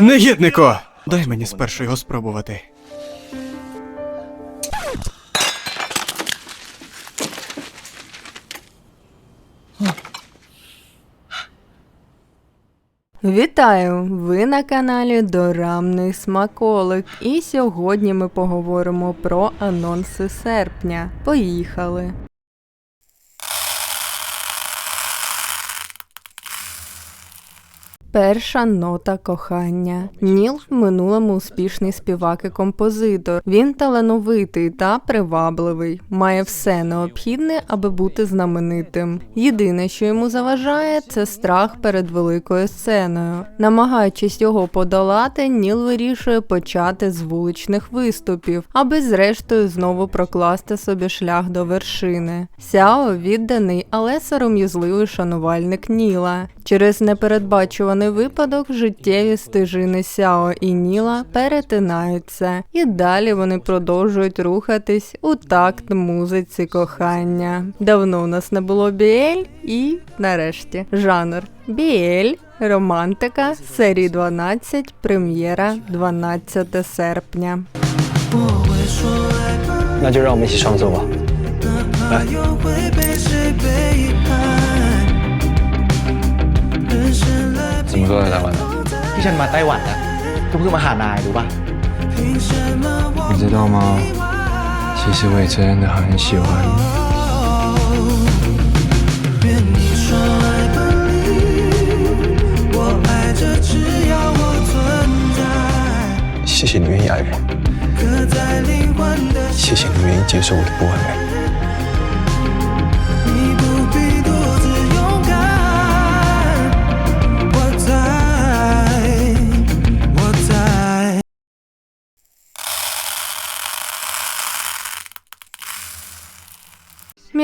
Негіднику! Дай мені спершу його спробувати. Вітаю! Ви на каналі Дорамний Смаколик. І сьогодні ми поговоримо про анонси серпня. Поїхали! Перша нота кохання. Ніл в минулому успішний співак і композитор. Він талановитий та привабливий, має все необхідне, аби бути знаменитим. Єдине, що йому заважає, це страх перед великою сценою. Намагаючись його подолати, Ніл вирішує почати з вуличних виступів, аби зрештою знову прокласти собі шлях до вершини. Сяо відданий, але сором'язливий шанувальник Ніла. Через непередбачуваний Даний випадок життєві стежини Сяо і Ніла перетинаються, і далі вони продовжують рухатись у такт музиці кохання. Давно у нас не було Біель і нарешті жанр Біель. Романтика серії 12, прем'єра 12 серпня. Наді рамисі шансова. 我们一起上奏吧。来，怎么说来台湾的？ ที่ฉันมาไต้หวันนะก็เพื่อมาหานายรู้ป่ะ 你知道吗？其实我也真的很喜欢你。谢谢你愿意爱我，谢谢你愿意接受我的不完美。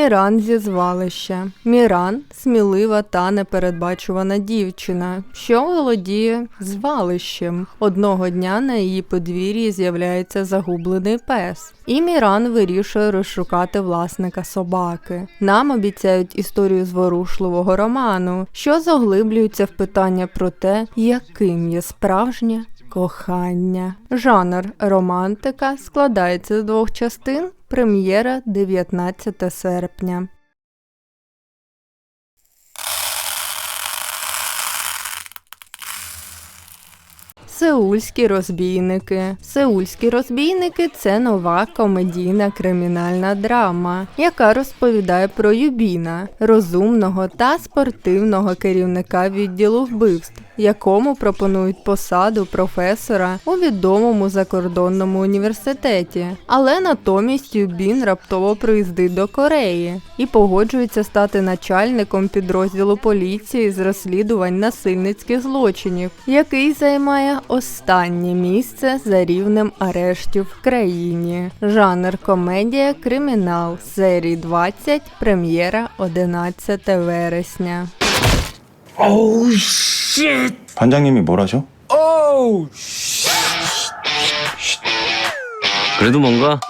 Міран зі звалища. Міран смілива та непередбачувана дівчина, що володіє звалищем. Одного дня на її подвір'ї з'являється загублений пес, і Міран вирішує розшукати власника собаки. Нам обіцяють історію зворушливого роману, що заглиблюється в питання про те, яким є справжнє кохання. Жанр романтика складається з двох частин. Прем'єра 19 серпня. Сеульські розбійники. Сеульські розбійники це нова комедійна кримінальна драма, яка розповідає про Юбіна, розумного та спортивного керівника відділу вбивств, якому пропонують посаду професора у відомому закордонному університеті. Але натомість Юбін раптово приїздить до Кореї і погоджується стати начальником підрозділу поліції з розслідувань насильницьких злочинів, який займає останнє місце за рівнем арештів в країні. Жанр комедія кримінал серії 20, прем'єра 11 вересня. 반장님이 뭘 하셔? 그래도 뭔가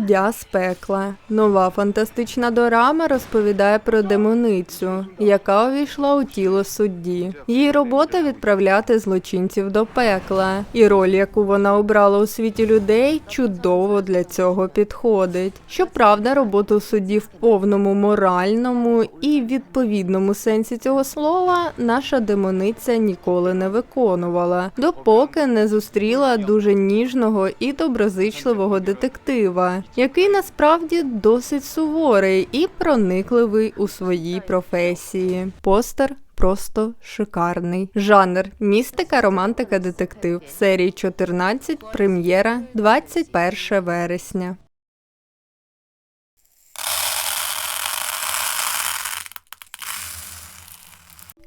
Суддя з пекла. Нова фантастична дорама розповідає про демоницю, яка увійшла у тіло судді. Її робота відправляти злочинців до пекла, і роль, яку вона обрала у світі людей, чудово для цього підходить. Щоправда, роботу судді в повному моральному і відповідному сенсі цього слова наша демониця ніколи не виконувала, допоки не зустріла дуже ніжного і доброзичливого детектива, який насправді досить суворий і проникливий у своїй професії. Постер Просто шикарний. Жанр містика, романтика, детектив. Серії 14, прем'єра 21 вересня.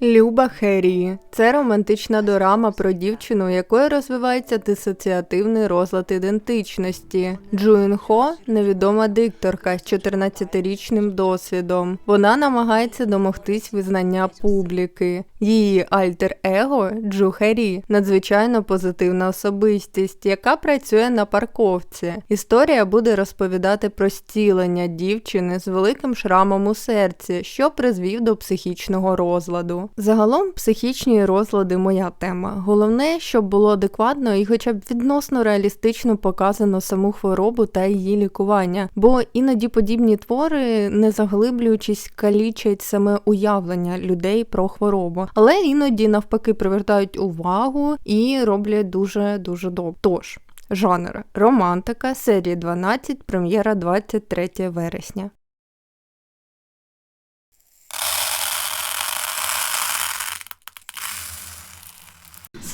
Люба Херії це романтична дорама про дівчину, у якої розвивається дисоціативний розлад ідентичності. Джуін Хо невідома дикторка з 14-річним досвідом. Вона намагається домогтись визнання публіки. Її альтер-его Джу Хері надзвичайно позитивна особистість, яка працює на парковці. Історія буде розповідати про стілення дівчини з великим шрамом у серці, що призвів до психічного розладу. Загалом психічні розлади моя тема. Головне, щоб було адекватно і хоча б відносно реалістично показано саму хворобу та її лікування, бо іноді подібні твори, не заглиблюючись, калічать саме уявлення людей про хворобу, але іноді навпаки привертають увагу і роблять дуже дуже добре. Тож. Жанр романтика, серія 12, прем'єра 23 вересня.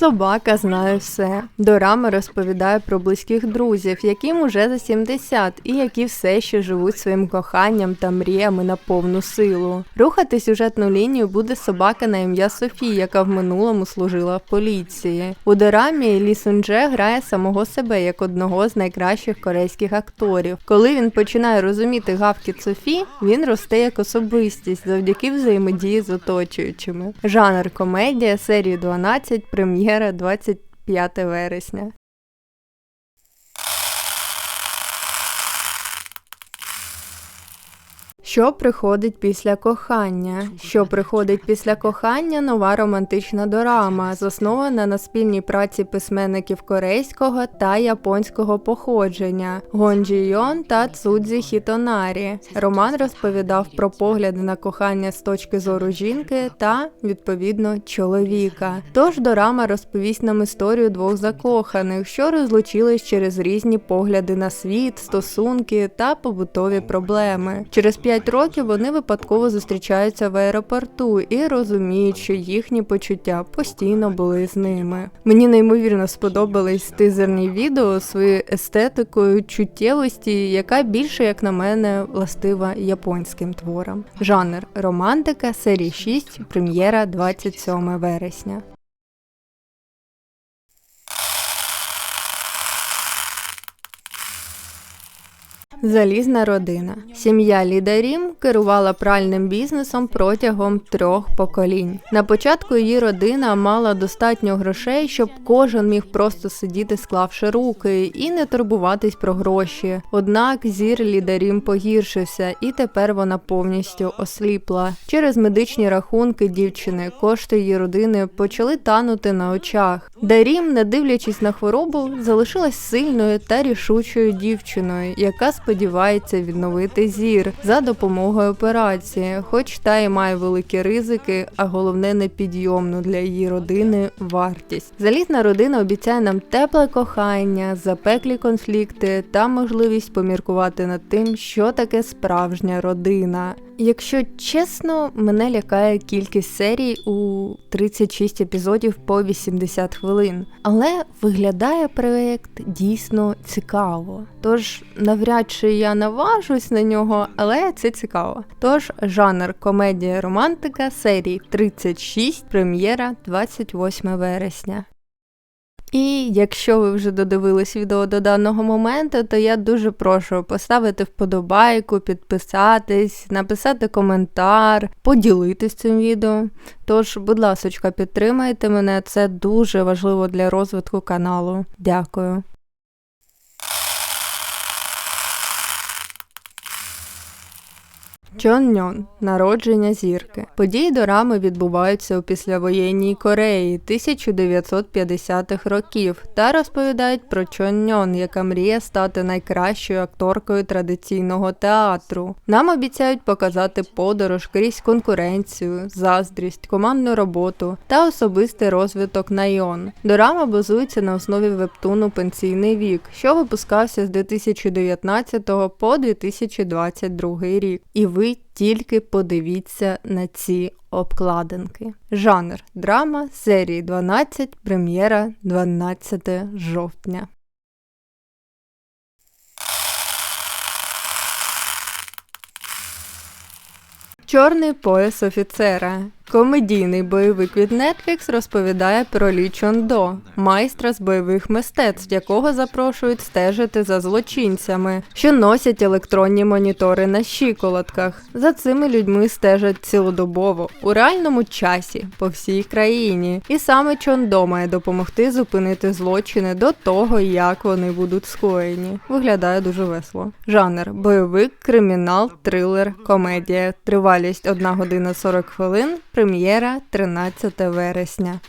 Собака знає все. Дорама розповідає про близьких друзів, яким уже за 70, і які все ще живуть своїм коханням та мріями на повну силу. Рухати сюжетну лінію буде собака на ім'я Софі, яка в минулому служила в поліції. У дорамі Лі Сун-дже грає самого себе як одного з найкращих корейських акторів. Коли він починає розуміти гавкіт Софі, він росте як особистість завдяки взаємодії з оточуючими. Жанр комедія серії 12, прем'єра 25 вересня. Що приходить після кохання? Що приходить після кохання? Нова романтична дорама, заснована на спільній праці письменників корейського та японського походження Гон Джі Йон та Цудзі Хітонарі. Роман розповідав про погляди на кохання з точки зору жінки та, відповідно, чоловіка. Тож дорама розповість нам історію двох закоханих, що розлучились через різні погляди на світ, стосунки та побутові проблеми. Через п'ять років вони випадково зустрічаються в аеропорту і розуміють, що їхні почуття постійно були з ними. Мені неймовірно сподобались тизерні відео своєю естетикою чуттєвості, яка більше, як на мене, властива японським творам. Жанр романтика, серії 6, прем'єра 27 вересня. Залізна родина. Сім'я Лідарім керувала пральним бізнесом протягом трьох поколінь. На початку її родина мала достатньо грошей, щоб кожен міг просто сидіти, склавши руки, і не турбуватись про гроші. Однак зір Лідарім погіршився, і тепер вона повністю осліпла. Через медичні рахунки дівчини кошти її родини почали танути на очах. Дарім, не дивлячись на хворобу, залишилась сильною та рішучою дівчиною, яка сподівається відновити зір за допомогою операції, хоч та й має великі ризики, а головне непідйомну для її родини вартість. Залізна родина обіцяє нам тепле кохання, запеклі конфлікти та можливість поміркувати над тим, що таке справжня родина. Якщо чесно, мене лякає кількість серій у 36 епізодів по 80 хвилин, але виглядає проект дійсно цікаво. Тож навряд чи я наважусь на нього, але це цікаво. Тож жанр комедія романтика серії 36, прем'єра 28 вересня. І якщо ви вже додивились відео до даного моменту, то я дуже прошу поставити вподобайку, підписатись, написати коментар, поділитись цим відео. Тож, будь ласка, підтримайте мене, це дуже важливо для розвитку каналу. Дякую. Чон-Ньон – народження зірки. Події дорами відбуваються у післявоєнній Кореї 1950-х років та розповідають про Чон-Ньон, яка мріє стати найкращою акторкою традиційного театру. Нам обіцяють показати подорож крізь конкуренцію, заздрість, командну роботу та особистий розвиток Найон. Дорама базується на основі вебтуну Пенсійний вік, що випускався з 2019 по 2022 рік. І ви тільки подивіться на ці обкладинки. Жанр драма серії 12, прем'єра 12 жовтня. Чорний пояс офіцера. Комедійний бойовик від Netflix розповідає про Лі Чон До, майстра з бойових мистецтв, якого запрошують стежити за злочинцями, що носять електронні монітори на щиколотках. За цими людьми стежать цілодобово у реальному часі по всій країні. І саме Чон До має допомогти зупинити злочини до того, як вони будуть скоєні. Виглядає дуже весело. Жанр бойовик, кримінал, трилер, комедія. Тривалість 1 година 40 хвилин. Прем'єра 13 вересня.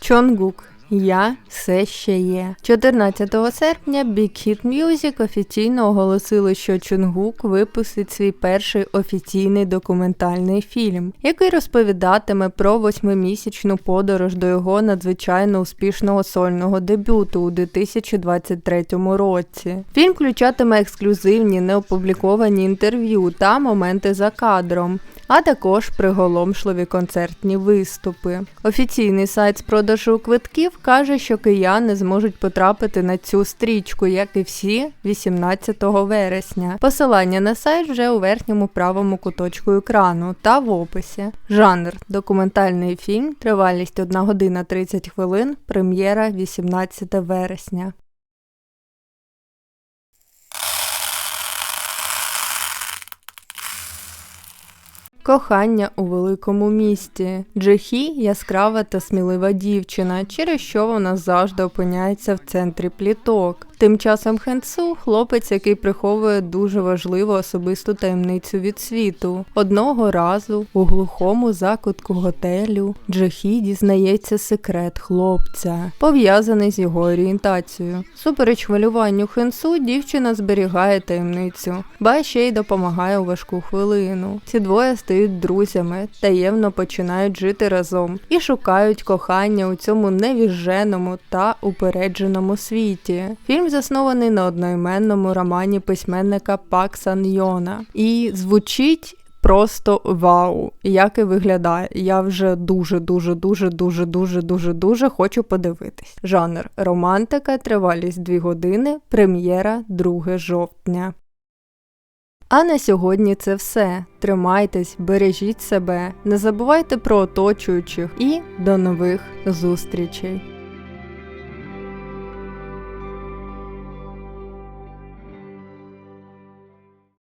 Чонгук. Я все ще є. 14 серпня Big Hit Music офіційно оголосили, що Чонгук випустить свій перший офіційний документальний фільм, який розповідатиме про восьмимісячну подорож до його надзвичайно успішного сольного дебюту у 2023 році. Фільм включатиме ексклюзивні неопубліковані інтерв'ю та моменти за кадром а також приголомшливі концертні виступи. Офіційний сайт з продажу квитків каже, що кияни зможуть потрапити на цю стрічку, як і всі 18 вересня. Посилання на сайт вже у верхньому правому куточку екрану та в описі. Жанр документальний фільм, тривалість 1 година 30 хвилин, прем'єра 18 вересня. Кохання у великому місті. Джехі яскрава та смілива дівчина, через що вона завжди опиняється в центрі пліток. Тим часом Хенсу хлопець, який приховує дуже важливу особисту таємницю від світу. Одного разу у глухому закутку готелю Джехі дізнається секрет хлопця, пов'язаний з його орієнтацією. Супереч хвилюванню Хенсу, дівчина зберігає таємницю, ба ще й допомагає у важку хвилину. Ці двоє стають друзями, таємно починають жити разом і шукають кохання у цьому невіженому та упередженому світі. Фільм заснований на одноіменному романі письменника Пак Сан Йона і звучить. Просто вау, як і виглядає. Я вже дуже, дуже, дуже, дуже, дуже, дуже, дуже хочу подивитись. Жанр романтика, тривалість 2 години, прем'єра 2 жовтня. А на сьогодні це все. Тримайтесь, бережіть себе, не забувайте про оточуючих і до нових зустрічей.